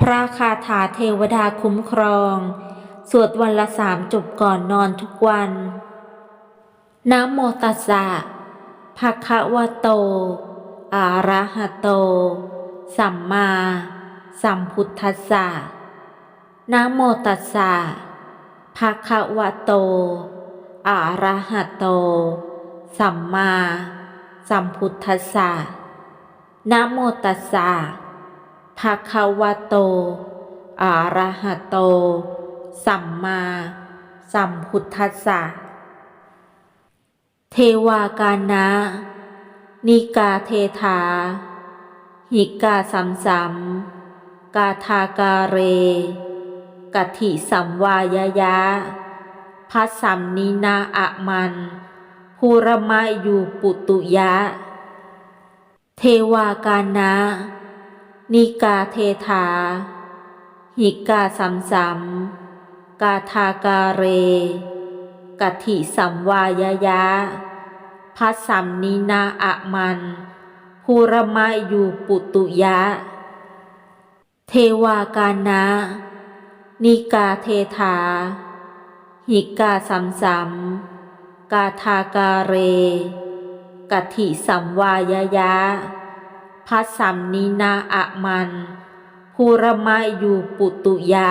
พระคาถาเทวดาคุ้มครอง สวดวันละสามจบก่อนนอนทุกวันนะโมตัสสะภะคะวะโต อะระหะโต สัมมา สัมพุทธัสสะนะโมตัสสะภะคะวะโต อะระหะโต สัมมา สัมพุทธัสสะนะโมตัสสะ ภะคะวะโตอะระหะโต สัมมา สัมพุทธัสสะ เทวากานะ นิกาเทถาหิกาสัมสัม กาทากาเร กัถิสัมวายยะพัสสัมนินาอะมันภูรมะยูปุตุยะ เทวากานะ นิกาเทถาหิกาสัมสัม กาทากาเร กัถิสัมวายยะพัสสัมนินาอะมัน ภูรมะยูปุตุยะ เทวากานะ นิกาเทถาหิกาสัมสัม กาทากาเร กัถิสัมวายยะ พัสสัมนินาอะมันภูรมายูปุตุยะ